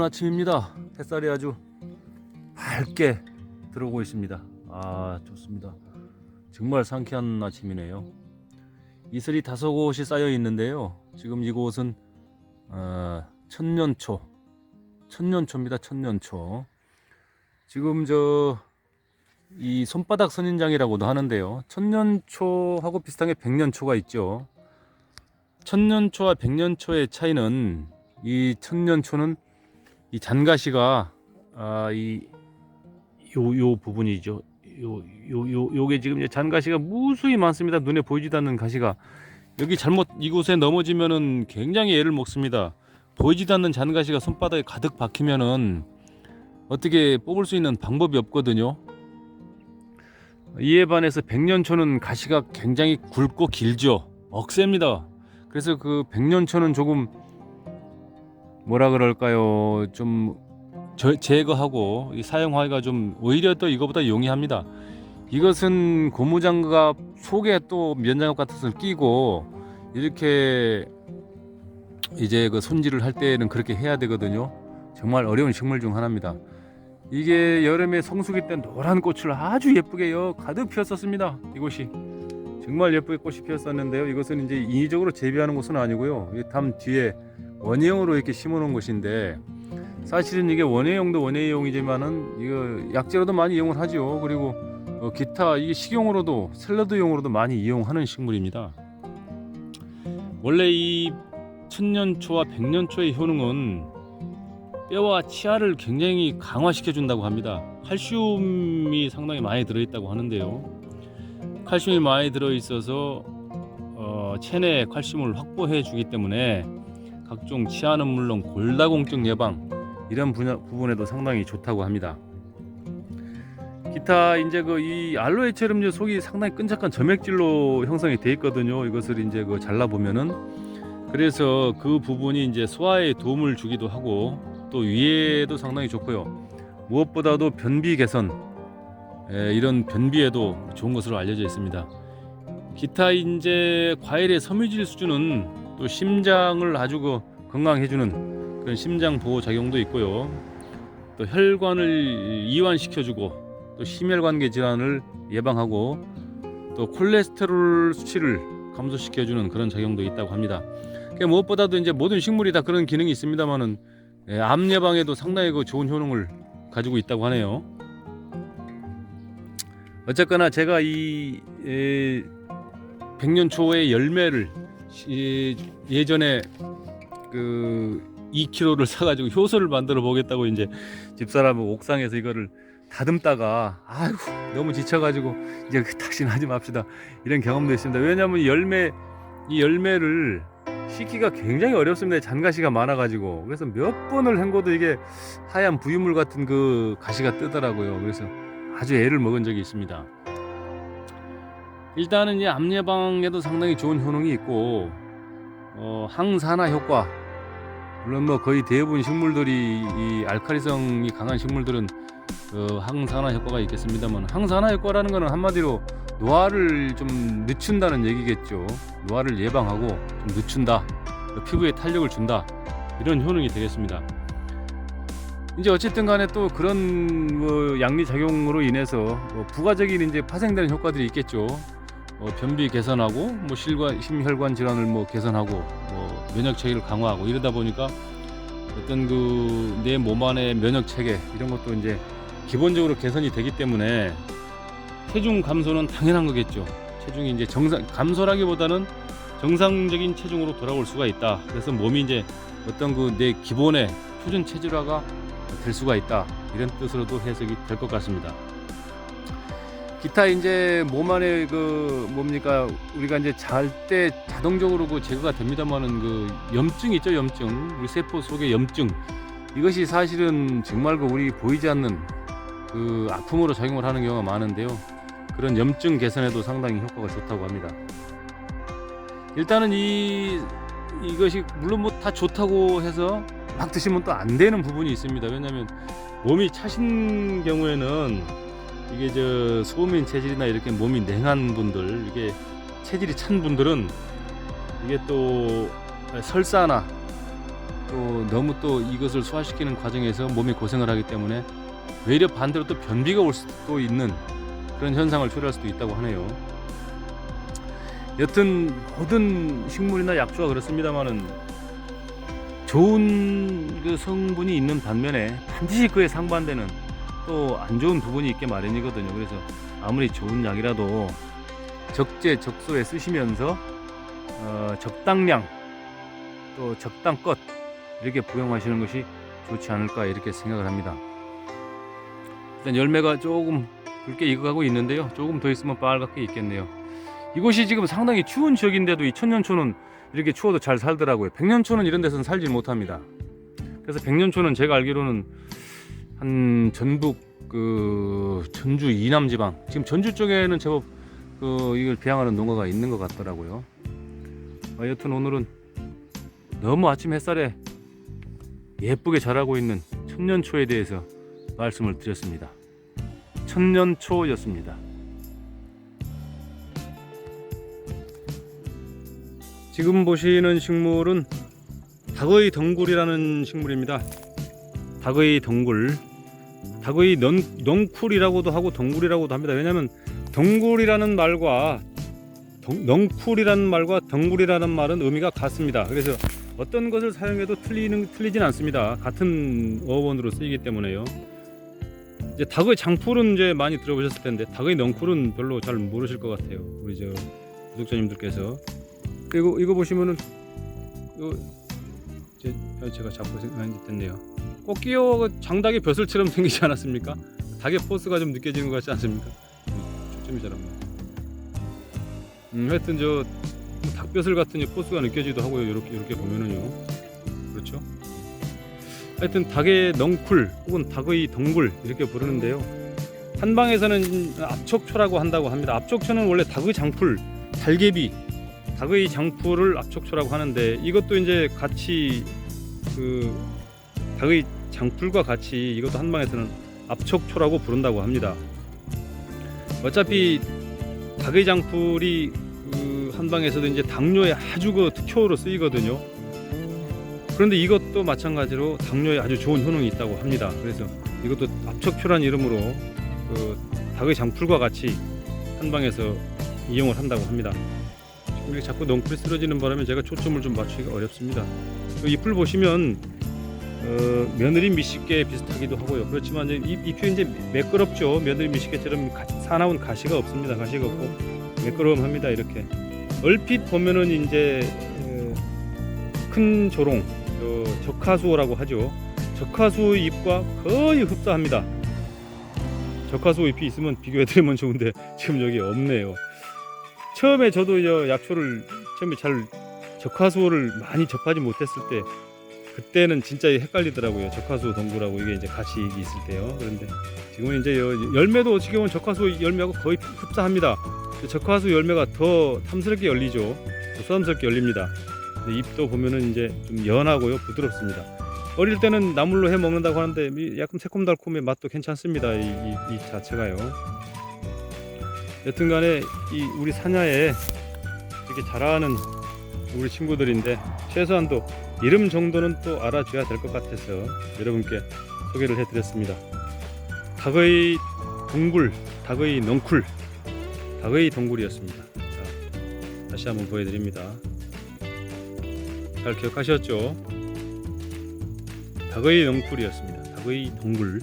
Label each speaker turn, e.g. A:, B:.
A: 이른 아침입니다. 햇살이 아주 밝게 들어오고 있습니다. 아 좋습니다. 정말 상쾌한 아침이네요. 이슬이 다섯 곳이 쌓여 있는데요. 지금 이곳은 어, 천년초, 천년초입니다. 천년초. 지금 저 이 손바닥 선인장이라고도 하는데요. 천년초하고 비슷하게 백년초가 있죠. 천년초와 백년초의 차이는 이 천년초는 이 잔가시가 아 이 요 요 부분이죠. 요 요 요 요 게 지금 이제 잔가시가 무수히 많습니다. 눈에 보이지도 않는 가시가 여기 잘못 이곳에 넘어지면은 굉장히 애를 먹습니다. 보이지도 않는 잔가시가 손바닥에 가득 박히면은 어떻게 뽑을 수 있는 방법이 없거든요. 이에 반해서 백년초는 가시가 굉장히 굵고 길죠. 억셉니다. 그래서 그 백년초는 조금 뭐라 그럴까요? 좀 저- 제거하고 이 사용하기가 좀 오히려 또 이거보다 용이합니다. 이것은 고무장갑 속에 또 면장갑 같은 것을 끼고 이렇게 이제 그 손질을 할 때는 그렇게 해야 되거든요. 정말 어려운 식물 중 하나입니다. 이게 여름에 성수기 때 노란 꽃을 아주 예쁘게요 가득 피었었습니다. 이곳이 정말 예쁘게 꽃이 피었었는데요. 이것은 이제 인위적으로 재배하는 곳은 아니고요. 이담 뒤에 원예용으로 이렇게 심어놓은 것인데 사실은 이게 원예용도 원예용이지만은 이거 약재로도 많이 이용을 하죠. 그리고 어, 기타 이게 식용으로도 샐러드용으로도 많이 이용하는 식물입니다. 원래 이 천년초와 백년초의 효능은 뼈와 치아를 굉장히 강화시켜 준다고 합니다. 칼슘이 상당히 많이 들어있다고 하는데요. 칼슘이 많이 들어 있어서 어, 체내 칼슘을 확보해 주기 때문에 각종 치아는 물론 골다공증 예방 이런 분야, 부분에도 상당히 좋다고 합니다. 기타 이제 그 이 알로에처럼 이제 속이 상당히 끈적한 점액질로 형성이 돼 있거든요. 이것을 이제 그 잘라 보면은 그래서 그 부분이 이제 소화에 도움을 주기도 하고 또 위에도 상당히 좋고요. 무엇보다도 변비 개선 에, 이런 변비에도 좋은 것으로 알려져 있습니다. 기타 이제 과일의 섬유질 수준은 또 심장을 아주 그 건강해주는 그런 심장 보호 작용도 있고요. 또 혈관을 이완시켜주고 또 심혈관계 질환을 예방하고 또 콜레스테롤 수치를 감소시켜주는 그런 작용도 있다고 합니다. 그러니까 무엇보다도 이제 모든 식물이 다 그런 기능이 있습니다만은 예, 암 예방에도 상당히 그 좋은 효능을 가지고 있다고 하네요. 어쨌거나 제가 이 에, 백년초의 열매를 시- 예전에 그 2kg를 사가지고 효소를 만들어 보겠다고 이제 집사람 옥상에서 이거를 다듬다가 아이고 너무 지쳐가지고 이제 그 다시는 하지 맙시다 이런 경험도 있습니다. 왜냐하면 이 열매 이 열매를 씻기가 굉장히 어렵습니다. 잔가시가 많아가지고 그래서 몇 번을 헹궈도 이게 하얀 부유물 같은 그 가시가 뜨더라고요. 그래서 아주 애를 먹은 적이 있습니다. 일단은 이 암 예방에도 상당히 좋은 효능이 있고 어, 항산화 효과 물론 뭐 거의 대부분 식물들이 이 알카리성이 강한 식물들은 그 항산화 효과가 있겠습니다만 항산화 효과라는 것은 한마디로 노화를 좀 늦춘다는 얘기겠죠. 노화를 예방하고 좀 늦춘다. 피부에 탄력을 준다. 이런 효능이 되겠습니다. 이제 어쨌든 간에 또 그런 뭐 양리 작용으로 인해서 뭐 부가적인 이제 파생되는 효과들이 있겠죠. 어, 변비 개선하고 뭐 실관 심혈관 질환을 뭐 개선하고 뭐 면역 체계를 강화하고 이러다 보니까 어떤 그 내 몸 안의 면역 체계 이런 것도 이제 기본적으로 개선이 되기 때문에 체중 감소는 당연한 거겠죠. 체중이 이제 정상 감소라기보다는 정상적인 체중으로 돌아올 수가 있다. 그래서 몸이 이제 어떤 그 내 기본의 표준 체질화가 될 수가 있다. 이런 뜻으로도 해석이 될 것 같습니다. 기타 이제 몸 안에 그 뭡니까? 우리가 이제 잘 때 자동적으로 그 제거가 됩니다만은 그 염증 있죠 염증. 우리 세포 속의 염증. 이것이 사실은 정말 그 우리 보이지 않는 그 아픔으로 작용을 하는 경우가 많은데요. 그런 염증 개선에도 상당히 효과가 좋다고 합니다. 일단은 이 이것이 물론 뭐 다 좋다고 해서 막 드시면 또 안 되는 부분이 있습니다 왜냐하면 몸이 차신 경우에는 이게 저 소민 체질이나 이렇게 몸이 냉한 분들 이게 체질이 찬 분들은 이게 또 설사나 또 너무 또 이것을 소화시키는 과정에서 몸이 고생을 하기 때문에 외려 반대로 또 변비가 올 수도 있는 그런 현상을 초래할 수도 있다고 하네요. 여튼 모든 식물이나 약초가 그렇습니다만은 좋은 그 성분이 있는 반면에 반드시 그에 상반되는 또 안 좋은 부분이 있게 마련이거든요. 그래서 아무리 좋은 약이라도 적재적소에 쓰시면서 어, 적당량 또 적당껏 이렇게服用하시는 것이 좋지 않을까 이렇게 생각을 합니다. 일단 열매가 조금 붉게 익어가고 있는데요. 조금 더 있으면 빨갛게 익겠네요. 이곳이 지금 상당히 추운 지역인데도 이 천년초는 이렇게 추워도 잘 살더라고요. 백년초는 이런 데서는 살지 못합니다. 그래서 백년초는 제가 알기로는 한 전북 그 전주 이남 지방 지금 전주 쪽에는 제법 그 이걸 비양하는 농가가 있는 것 같더라고요. 어, 여튼 오늘은 너무 아침 햇살에 예쁘게 자라고 있는 천년초에 대해서 말씀을 드렸습니다. 천년초였습니다. 지금 보시는 식물은 닭의 덩굴이라는 식물입니다. 닭의 덩굴, 닭의 넌, 넝쿨이라고도 하고 덩굴이라고도 합니다. 왜냐하면 덩굴이라는 말과 덩, 넝쿨이라는 말과 덩굴이라는 말은 의미가 같습니다. 그래서 어떤 것을 사용해도 틀리는 틀리진 않습니다. 같은 어원으로 쓰이기 때문에요. 이제 닭의 장풀은 이제 많이 들어보셨을 텐데 닭의 넝쿨은 별로 잘 모르실 것 같아요. 우리 저 구독자님들께서 그리고 이거 보시면은 이거 제, 아, 제가 잡고 생각이 됐네요. 꽃기호 장닭의 벼슬처럼 생기지 않았습니까? 닭의 포스가 좀 느껴지는 것 같지 않습니까? 음, 초점이 잘 안 맞네. 음, 하여튼 저 닭벼슬 같은 이 포스가 느껴지기도 하고요. 이렇게 이렇게 보면은요. 그렇죠? 하여튼 닭의 넝쿨 혹은 닭의 덩굴 이렇게 부르는데요. 한방에서는 압촉초라고 한다고 합니다. 압촉초는 원래 닭의 장풀, 달개비, 닭의 장풀을 압촉초라고 하는데 이것도 이제 같이 그 닭의 장풀과 같이 이것도 한방에서는 압촉초라고 부른다고 합니다. 어차피 닭의 장풀이 그 한방에서도 이제 당뇨에 아주 그 특효로 쓰이거든요. 그런데 이것도 마찬가지로 당뇨에 아주 좋은 효능이 있다고 합니다. 그래서 이것도 압척표란 이름으로 그 닭의 장풀과 같이 한방에서 이용을 한다고 합니다. 이렇게 자꾸 넝쿨이 쓰러지는 바람에 제가 초점을 좀 맞추기가 어렵습니다. 그 잎을 보시면 어, 며느리 미식개 비슷하기도 하고요. 그렇지만 잎, 잎이 이제 매끄럽죠. 며느리 미식개처럼 가, 사나운 가시가 없습니다. 가시가 없고 매끄러움합니다. 이렇게 얼핏 보면은 이제 어, 큰 조롱, 어, 적하수호라고 하죠. 적하수호 잎과 거의 흡사합니다. 적하수호 잎이 있으면 비교해드리면 좋은데 지금 여기 없네요. 처음에 저도 이 약초를 처음에 잘 적하수호를 많이 접하지 못했을 때 그때는 진짜 헷갈리더라고요. 적하수호 동굴하고 이게 이제 같이 있을 때요. 그런데 지금은 이제 여- 열매도 어떻게 보면 적하수호 열매하고 거의 흡사합니다. 적하수 열매가 더 탐스럽게 열리죠. 더 소담스럽게 열립니다. 잎도 보면은 이제 좀 연하고요, 부드럽습니다. 어릴 때는 나물로 해 먹는다고 하는데 이 약간 새콤달콤의 맛도 괜찮습니다. 이, 이, 이 자체가요. 여튼간에 이 우리 사냐에 이렇게 자라는 우리 친구들인데 최소한도 이름 정도는 또 알아줘야 될 것 같아서 여러분께 소개를 해드렸습니다. 닭의 동굴, 닭의 넝쿨, 닭의 동굴이었습니다. 자, 다시 한번 보여드립니다. 잘 기억하셨죠? 닭의 넝쿨이었습니다. 닭의 동굴.